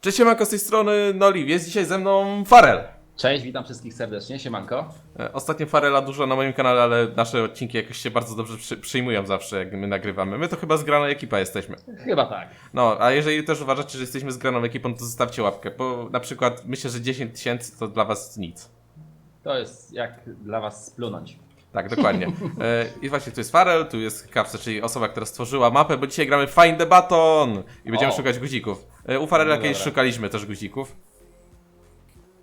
Cześć, siemanko, z tej strony Noliv. Jest dzisiaj ze mną Farel. Cześć, witam wszystkich serdecznie, siemanko. E, Ostatnio Farela dużo na moim kanale, ale nasze odcinki jakoś się bardzo dobrze przy, przyjmują zawsze, jak my nagrywamy. My to chyba zgrana ekipa jesteśmy. Chyba tak. No, a jeżeli też uważacie, że jesteśmy zgraną ekipą, to zostawcie łapkę, bo na przykład myślę, że 10 tysięcy to dla was nic. To jest jak dla was splunąć. Tak, dokładnie. E, I właśnie tu jest Farel, tu jest Kapsa, czyli osoba, która stworzyła mapę, bo dzisiaj gramy Find the Button i będziemy O. szukać guzików. E, U Farela No kiedyś dobra. szukaliśmy też guzików.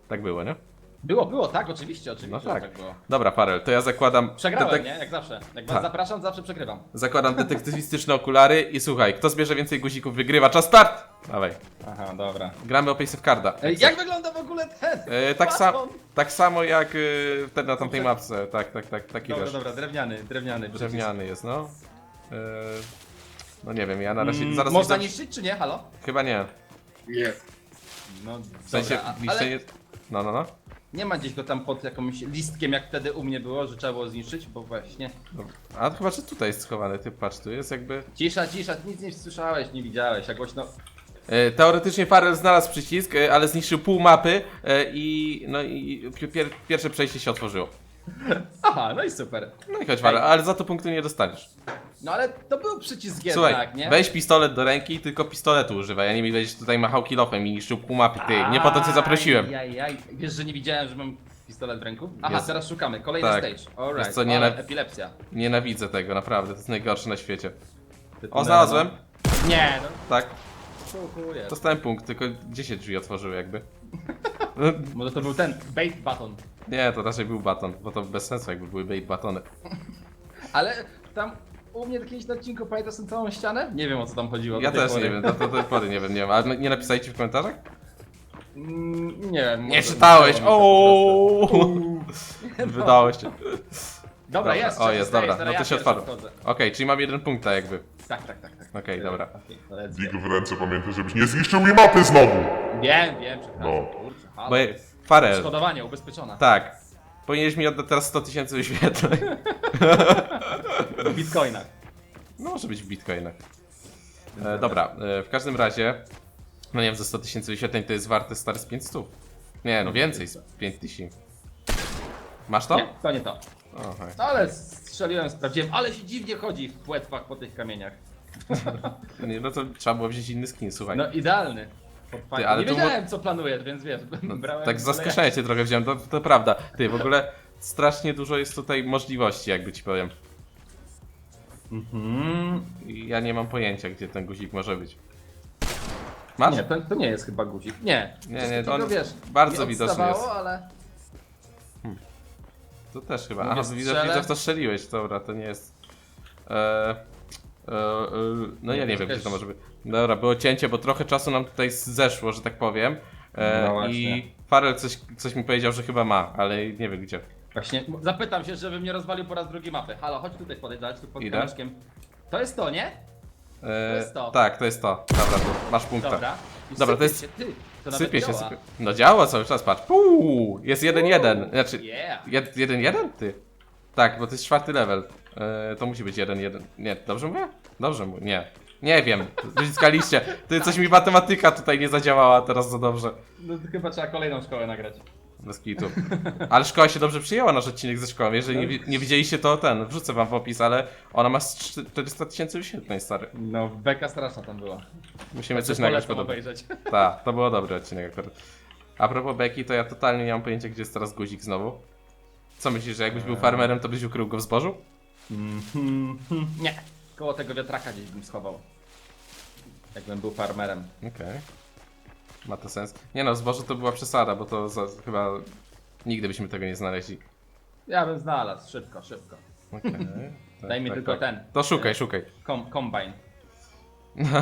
Tak było, nie? Było, było, tak, oczywiście, oczywiście, No że tak. tak było. Dobra, Farel, to ja zakładam... Przegrałem, detek- nie? Jak zawsze. Jak was Tak. zapraszam, zawsze przegrywam. Zakładam detektywistyczne okulary i słuchaj, kto zbierze więcej guzików wygrywa. Czas start! Dawaj. Aha, dobra. Gramy o Pace of Carda. Ej, jak wygląda w ogóle ten? E, tak, sa baton? tak samo jak e, wtedy na tamtej mapce. Tak, tak, tak, taki Dobra, wiesz. dobra, drewniany, drewniany. Drewniany jest, no. E, no nie wiem, ja na razie. Mm, zaraz Można widzę- niszczyć, czy nie? Halo? Chyba nie. Nie. No, W sensie, dobra, a- niszczenie. ale No, no, no. nie ma gdzieś go tam pod jakimś listkiem, jak wtedy u mnie było, że trzeba było zniszczyć, bo właśnie... Dobra. A chyba, że tutaj jest schowany, ty patrz, tu jest jakby. Cisza, cisza, nic nie słyszałeś, nie widziałeś, jak głośno... E, teoretycznie Farel znalazł przycisk, e, ale zniszczył pół mapy e, i no i pi- pier pierwsze przejście się otworzyło. Aha, no i super. No i chodź Farel, ale za to punktu nie dostaniesz. No ale to był przycisk Słuchaj, jednak, nie? weź pistolet do ręki, tylko pistoletu używaj, a nie mi będziesz tutaj machał kilofem i niszczył pół mapy, ty, nie po to cię zaprosiłem. Ajajaj. Wiesz, że nie widziałem, że mam pistolet w ręku? Aha, Jest. teraz szukamy. Kolejny Tak. stage. Alright. Wiesz co, nie Ale na- epilepsja. Nienawidzę tego, naprawdę, to jest najgorsze na świecie. O, znalazłem, na- Nie, no. tak, Dziękuję. dostałem punkt, tylko gdzie się drzwi otworzyły jakby? Może to był ten bait button. Nie, to raczej był baton, bo to bez sensu jakby były bait batony. Ale tam u mnie kiedyś na odcinku pamiętasz tę całą ścianę? Nie wiem o co tam chodziło. do Ja tej też pory. nie wiem, do, do tej pory nie wiem, nie wiem, ale nie napisaliście w komentarzach? Mm, nie wiem. Nie może czytałeś, po ooo! Wydało się. prostu. Dobra, jest. o jest, dobra, no to ja się pierwszy wchodzę. Okej, czyli mam jeden punkt tak jakby. Tak, tak, tak. tak. Okej, dobra. Okej, let's w ręce, pamiętaj, żebyś nie zniszczył mi mapy znowu! Wiem, wiem, przepraszam. No. Kurczę, halo. Bo Farel, Szkodowanie, ubezpieczona. tak. Powinieneś mi oddać teraz 100 tysięcy wyświetleń. W bitcoinach. No może być w bitcoinach. E, dobra, e, w każdym razie, no nie wiem, za 100 tysięcy wyświetleń to jest warte stary z 500. Nie, no więcej, z 5 tysięcy. Masz to? Nie, to nie to. Okej. No ale strzeliłem, sprawdziłem, ale się dziwnie chodzi w płetwach po tych kamieniach. Nie, no to trzeba było wziąć inny skin, słuchaj. No idealny. Ty, ale nie to wiedziałem co planuję, więc wiesz, brałem... tak z zaskoczenia cię trochę wziąłem, to, to prawda. Ty, w ogóle strasznie dużo jest tutaj możliwości, jakby ci powiem. Mhm. Ja nie mam pojęcia, gdzie ten guzik może być. Masz? Nie, to, to nie jest chyba guzik. Nie. Nie, nie, tylko, on wiesz, bardzo nie widoczny odstawało, jest. ale... To też chyba. Mówię, Aha, strzelę. widzę, w to strzeliłeś, dobra, to nie jest. E, e, e, no ja nie wiem, gdzie to może być. Dobra, było cięcie, bo trochę czasu nam tutaj zeszło, że tak powiem. E, No właśnie. I Farel coś, coś mi powiedział, że chyba ma, ale nie wiem gdzie. Właśnie, zapytam się, żebym nie rozwalił po raz drugi mapy. Halo, chodź tutaj podejdź, zobacz tu pod Idę. kamyczkiem. To jest to, nie? E, jest to. Tak, to jest to. Dobra, to masz punkta. Dobra. I Dobra, to sypie jest- Się, ty, to nawet Sypie się, działa. sypie. No działa cały czas, patrz. Puu, jest jeden jeden. Znaczy, Yeah. jed, jeden jeden? Ty. Tak, bo to jest czwarty level. E, to musi być jeden jeden. Nie, dobrze mówię? Dobrze mówię. Nie. Nie wiem. Wyciskaliście. Ty coś mi matematyka tutaj nie zadziałała teraz za dobrze. No to chyba trzeba kolejną szkołę nagrać. Bez kitu. Ale szkoła się dobrze przyjęła nasz odcinek ze szkołą. Jeżeli nie, wi- nie widzieliście, to ten, wrzucę wam w opis, ale ona ma z 400 tysięcy wyświetleń, stary. No, beka straszna tam była. Musimy coś nagrać polecam obejrzeć. Tak, to było dobry odcinek akurat. A propos Beki, to ja totalnie nie mam pojęcia, gdzie jest teraz guzik znowu. Co myślisz, że jakbyś był farmerem, to byś ukrył go w zbożu? Mhm. Nie, koło tego wiatraka gdzieś bym schował. Jakbym był farmerem. Okej. Ma to sens. Nie no, w zbożu to była przesada, bo to za, chyba nigdy byśmy tego nie znaleźli. Ja bym znalazł, szybko, szybko. Okej. Tak, Daj mi tak, tylko tak. ten. To szukaj, szukaj. Kom combine. Eee,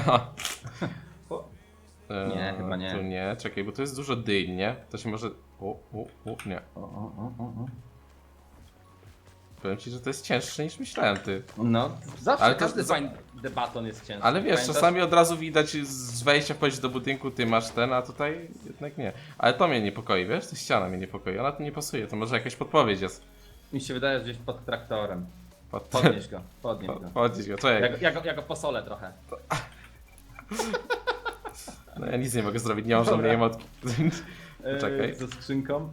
Nie, chyba nie. Tu nie, czekaj, bo tu jest dużo dyń, nie? To się może... O, o, o, nie. O, o, o, o, o. Powiem ci, że to jest cięższe niż myślałem, ty. No, zawsze Ale to- każdy za- debaton jest ciężki. Ale wiesz, Pamiętasz? czasami od razu widać z wejścia wchodzisz do budynku, ty masz ten, a tutaj jednak nie. Ale to mnie niepokoi, wiesz? To ściana mnie niepokoi, ona tu nie pasuje, to może jakaś podpowiedź jest. Mi się wydaje, że gdzieś pod traktorem. Pod... Podnieś go, podnieś go. Podnieś go, czekaj. Ja, go- ja, go, ja go posolę trochę. No ja nic nie mogę zrobić, nie mam Dobra. żadnej emotki. E, Czekaj. Ze skrzynką.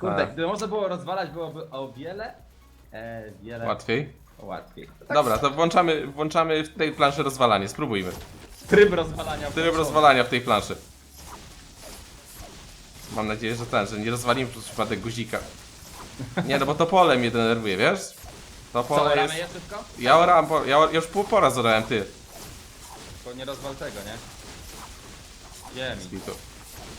Kurde, A. gdyby można było rozwalać, byłoby o wiele, e, wiele Łatwiej. łatwiej. Tak, Dobra, to włączamy, włączamy w tej planszy rozwalanie, spróbujmy. Tryb rozwalania. Tryb włączony. rozwalania w tej planszy. Mam nadzieję, że ten, że nie rozwalimy przez przypadek guzika. Nie, no bo to pole mnie denerwuje, wiesz? To Co, pole oramy jest... je szybko? Ja orałem, po... ja już pół pora zorałem, ty. Tylko nie rozwal tego, nie? Ziemi. Tu.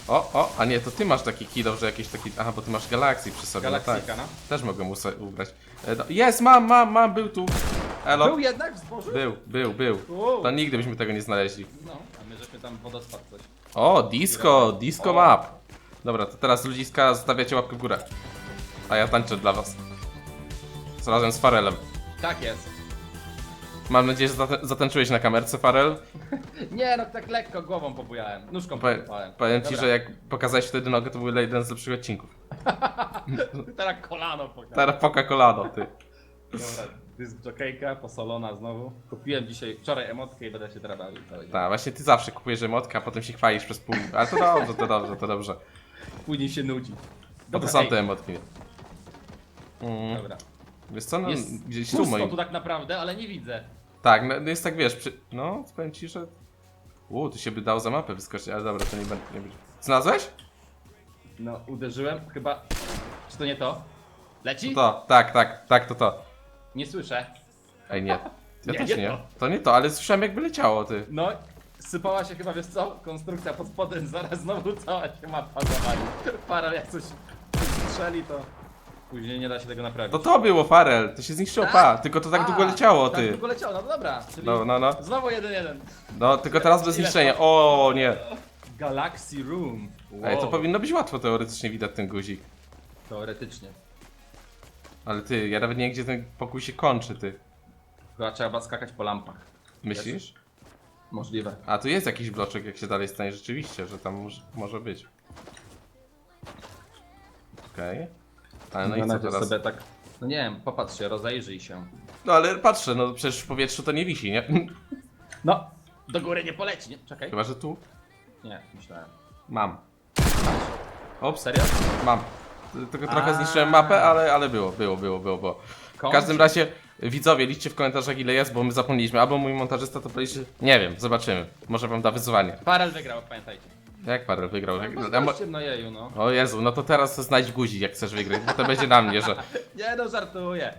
O, o, a nie, to ty masz taki kill, że jakiś taki... Aha, bo ty masz Galaxy przy sobie, no tak. Galaksyka, no. Też mogę mu se- ugrać. E, do- Jest, mam, mam, mam, był tu. Elo. Był jednak w zbożu? Był, był, był. Wow. To nigdy byśmy tego nie znaleźli. No, a my żeśmy tam wodospad coś. O, disco, disco O. map. Dobra, to teraz ludziska zostawiacie łapkę w górę. A ja tańczę dla was. Z razem z Farelem. Tak jest. Mam nadzieję, że zata- zatańczyłeś na kamerce, Farel. Nie, no tak lekko głową pobujałem. Nóżką Powie- pobujałem. powiem ci, Dobra. że jak pokazałeś wtedy nogę, to był jeden z lepszych odcinków. Teraz kolano pokażę. Teraz poka kolano, ty. Dobra, dysk jokejka, posolona znowu. Kupiłem dzisiaj, wczoraj emotkę i będę się teraz bawił cały dzień. Tak, właśnie ty zawsze kupujesz emotkę, a potem się chwalisz przez pół. Ale to dobrze, to dobrze, to dobrze. Później się nudzi. Bo to Dobra, są ej, te emotki. Mm. Dobra. Wiesz co, no Jest gdzieś tu pusto moim... tu tak naprawdę, ale nie widzę. Tak, no, no jest tak, wiesz, przy... no, powiem ci, że... U, tu się by dało za mapę wyskoczyć, ale dobra, to nie będzie. Nie będzie. Znalazłeś? No, uderzyłem, chyba... Czy to nie to? Leci? To, tak, tak, tak, to to. Nie słyszę. Ej, nie. Ja Nie, też nie nie. to. To nie to, ale słyszałem jakby leciało, ty. No, sypała się chyba, wiesz co? Konstrukcja pod spodem, zaraz znowu cała się mapa zawali. Parę jak coś strzeli, to... Później nie da się tego naprawić. To to było, Farel, to się zniszczyło, pa, tylko to tak A, długo leciało, Tak ty. długo leciało, no dobra. Czyli No, no, no. Znowu jeden jeden. No, tylko teraz bez Ile zniszczenia. to? O, nie. Galaxy Room. Wow. Ej, to powinno być łatwo teoretycznie widać ten guzik. Teoretycznie. Ale ty, ja nawet nie wiem, gdzie ten pokój się kończy, ty. Chyba trzeba skakać po lampach. Myślisz? Możliwe. A, tu jest jakiś bloczek, jak się dalej stanie rzeczywiście, że tam może, może być. Okej. Ale no i co najpierw teraz? sobie tak... No nie wiem, popatrz się, rozejrzyj się. No ale patrzę, no przecież w powietrzu to nie wisi, nie? No, do góry nie poleci, nie? Czekaj. Chyba, że tu Nie, myślałem. mam. Ops, Serio? mam. Tylko trochę zniszczyłem mapę, ale, ale było, było, było, było, było. W każdym razie, widzowie, liczcie w komentarzach ile jest, bo my zapomnieliśmy. Albo mój montażysta to policzy. Nie wiem, zobaczymy. Może wam da wyzwanie. Farel wygrał, pamiętajcie. Jak Parel wygrał? Jak... No, Ja mo- zobaczcie, no jeju, no. O Jezu, no to teraz to znajdź guzik, jak chcesz wygrać, bo to będzie na mnie, że Nie no, żartuję.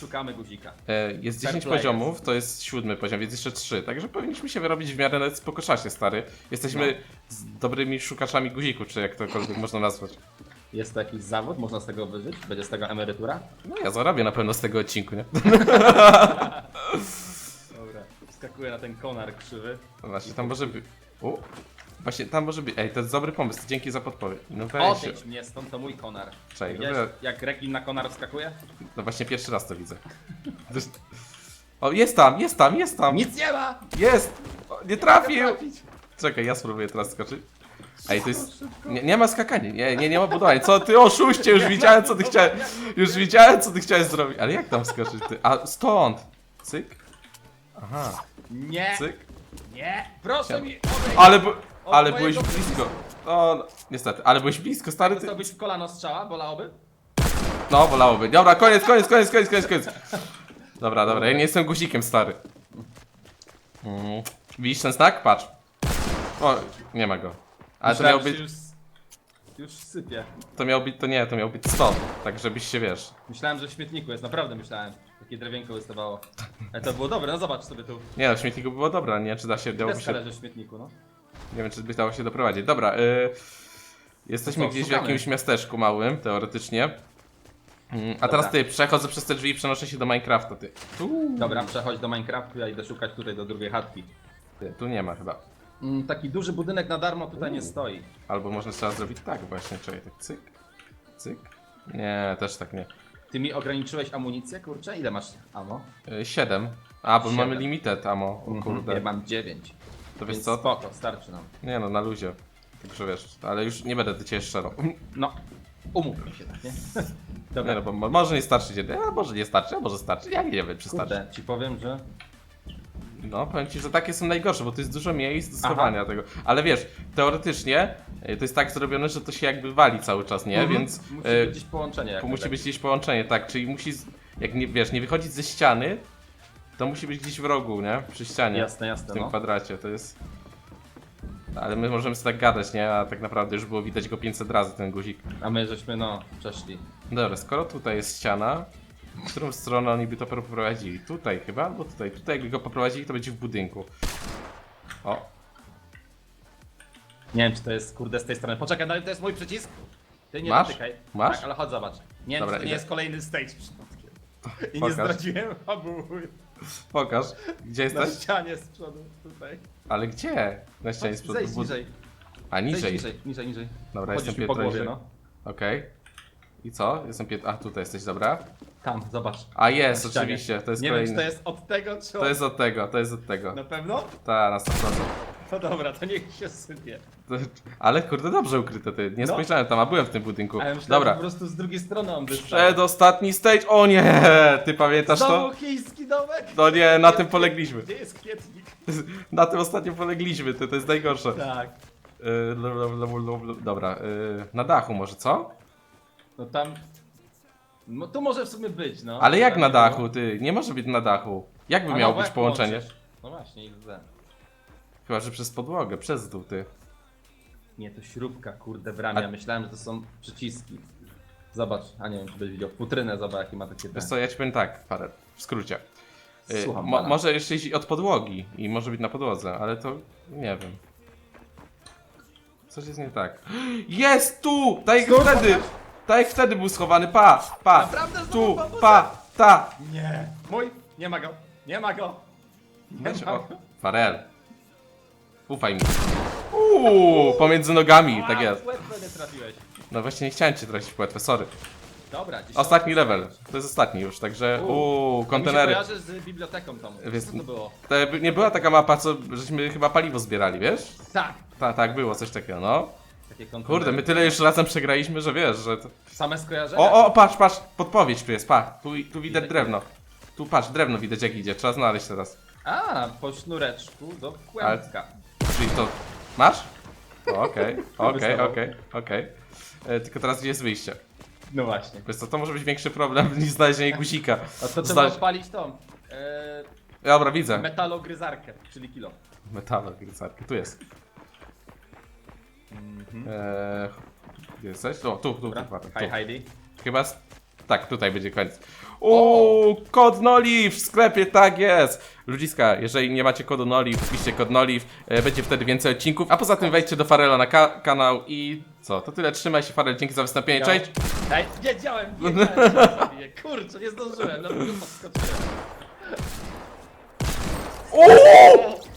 Szukamy guzika. e, jest Fair 10 play poziomów, to jest siódmy poziom, więc jeszcze 3, także powinniśmy się wyrobić w miarę spoko czasie, stary. Jesteśmy z dobrymi szukaczami guzików, czy jak tokolwiek można nazwać. Jest to jakiś zawód? Można z tego wyżyć? Będzie z tego emerytura? No ja zarobię na pewno z tego odcinku, nie? Dobra. Wskakuję na ten konar krzywy. Właśnie tam może być. U? Właśnie tam może być. Ej, to jest dobry pomysł, dzięki za podpowiedź. No weź. Odejdź mnie stąd, to mój konar. Czekaj, Widziałeś, dobra. jak rekin na konar wskakuje? No właśnie pierwszy raz to widzę. O, jest tam, jest tam, jest tam! Nic nie ma! Jest! O, nie trafił! Czekaj, ja spróbuję teraz skoczyć. Ej, to jest... Nie, nie ma skakania, nie, nie, nie ma budowania. Co ty oszuście, już widziałem co ty chciałeś... Już widziałem co ty chciałeś zrobić. Ale jak tam skoczyć ty? A, stąd! Cyk. Aha, Nie! cyk. Nie! Proszę Siema. mi odejść! Ale, bu... Ale mojego byłeś blisko. No, niestety, ale byłeś blisko, stary ty... Dostałbyś w kolano strzała, bolałoby? No, wolałoby. Dobra, koniec, koniec, koniec, koniec, koniec, koniec. Dobra, dobra, ja nie jestem guzikiem, stary. Mm. Widzisz ten znak? Patrz. O, nie ma go. Ale to miał Myślałem, być, Już, już sypie. to miał być, to nie, to miał być stąd. Tak, żebyś się, wiesz... Myślałem, że w śmietniku jest, naprawdę myślałem. Takie drewienko wystawało. Ale to było dobre, no zobacz sobie tu. Nie no, w śmietniku było dobra, nie? Czy da się, dałoby się... w śmietniku, no. Nie wiem, czy by dało się doprowadzić. Dobra, y... Jesteśmy To co, gdzieś w szukamy. jakimś miasteczku małym, teoretycznie. Mm, A teraz ty, przechodzę przez te drzwi i przenoszę się do Minecrafta, ty. Tu, Dobra, przechodź do Minecraftu, ja idę szukać tutaj do drugiej chatki. tu nie ma chyba. Mm, taki duży budynek na darmo tutaj nie stoi. Albo można trzeba zrobić tak właśnie, czekaj, tak cyk, cyk. Nie, też tak nie. Ty mi ograniczyłeś amunicję, kurczę? Ile masz ammo? Y, Siedem. A, bo Siedem. mamy limited ammo, o Ja kurde. mam 9. To wiesz Więc co? spoko, starczy nam. Nie no, na luzie. Także wiesz, ale już nie będę ciebie szczerą. No, umówmy się tak, nie? Nie Dobra, no, bo mo- może nie starczyć jeden, a może nie starczy, a może starczy, ja nie wiem, czy starczy. kurde, ci powiem, że No, powiem ci, że takie są najgorsze, bo to jest dużo miejsc do schowania tego. Ale wiesz, teoretycznie y, to jest tak zrobione, że to się jakby wali cały czas, nie? Mhm. Więc Musi y, być gdzieś połączenie. musi być gdzieś połączenie, tak, czyli musi, z- jak nie, wiesz, nie wychodzić ze ściany, to musi być gdzieś w rogu, nie? Przy ścianie. Jasne, W jasne, tym no. kwadracie, to jest... Ale my możemy sobie tak gadać, nie? A tak naprawdę już było widać go 500 razy, ten guzik. A my żeśmy, no, przeszli. Dobra, skoro tutaj jest ściana, w którą stronę oni by to poprowadzili? Tutaj chyba? Bo tutaj, tutaj jakby go poprowadzili, to będzie w budynku. O, Nie wiem, czy to jest kurde z tej strony. Poczekaj, no ale to jest mój przycisk. Ty nie Masz? dotykaj. Masz? Tak, ale chodź zobacz. Nie wiem, Dobra, czy to nie idę. jest kolejny stage przypadkiem. I nie Pokaż. zdradziłem fabuły. Pokaż. Gdzie Na jesteś? ścianie z przodu, tutaj. Ale gdzie? Na ścianie z przodu Zejdź bud- niżej. A Zejdź niżej. niżej, niżej, niżej. Dobra, Chodzisz jestem mi po piętro głowie, niżej. no. Okej. I co? Jestem pięt... A, tutaj jesteś, dobra. Tam, zobacz. A jest, Na ścianie. oczywiście, to jest Nie wiem, czy to jest od tego, czy To od... jest od tego, to jest od tego. Na pewno? Ta, na 100%. No dobra, to niech się sypie. To- Ale kurde, dobrze ukryte ty. Nie No. spojrzałem tam, a byłem w tym budynku. A ja myślałem, Dobra. po prostu z drugiej strony on wystał. Przedostatni stage. O nie! Ty pamiętasz to? Znowu chiński domek? No nie, na tym polegliśmy. Gdzie jest kwietnik? Na tym ostatnio polegliśmy, to, to jest najgorsze. Tak. Y, lo- lo- lo- lo- lo- Dobra, y, na dachu może, co? No tam... No to może w sumie być, no. Ale jak Tam na nie było. dachu, ty? Nie może być na dachu. Jak by A miało no, być jak połączenie? połączysz? No właśnie, XD. Chyba, że przez podłogę, przez dół, ty. Nie, to śrubka, kurde, w ramie. A- Ja myślałem, że to są przyciski. Zobacz, a nie wiem, czy byś widział. Futrynę zobacz, jaki ma takie... Wiesz co, ja ci powiem tak, parę, w skrócie. Y, Słucham mo- pana. może jeszcze iść od podłogi i może być na podłodze, ale to nie wiem. Coś jest nie tak. Jest tu! Tak jak wtedy! Tak jak wtedy był schowany, pa! Pa! Naprawdę znowu Tu! bambusa? Pa! Ta! Nie! Mój! Nie ma go! Nie ma go! Nie Weź, ma o, go! Farel. Ufaj mi. Uuu, pomiędzy nogami, tak jest. łeb trafiłeś. No właśnie nie chciałem cię tracić w płetwę, sorry. Dobra, Ostatni level, to jest ostatni już, także uuu, kontenery. Mi się kojarzy z biblioteką tą. Wiesz- Co to było? To nie była taka mapa, co żeśmy chyba paliwo zbierali, wiesz? Tak! Tak, tak, było coś takiego, no. Takie kontenery. Kurde, my tyle już razem przegraliśmy, że wiesz, że to... Same skojarzenia? O, o, patrz, patrz, podpowiedź tu jest, patrz, tu, tu widać Widać. drewno. Tu patrz, drewno widać jak idzie, trzeba znaleźć teraz. A, po sznureczku do kłębka. Czyli to... Masz? Okej, okej, okej, okej. E, Tylko teraz gdzie jest wyjście? No właśnie. Wiesz co, to może być większy problem niż znalezienie guzika. A to trzeba Znaleźć- odpalić tą. E, Dobra, widzę. metalogryzarkę, czyli kilo. Metalo, gryzarki, tu jest. Eee, gdzie jesteś? O, tu, tu, tu, Dobra, tu, tu. hi Heidi. Chyba. z- Tak, tutaj będzie koniec. Uuu, kod Noliv w sklepie, tak jest! Ludziska, jeżeli nie macie kodu Noliv, wpiszcie kod Noliv, e, będzie wtedy więcej odcinków, a poza tym wejdźcie do Farela na ka kanał i co, to tyle, trzymaj się Farel, dzięki za wystąpienie, cześć! Ej, wiedziałem, wiedziałem, że. Kurczę, nie zdążyłem, no podskoczyłem. Uuu!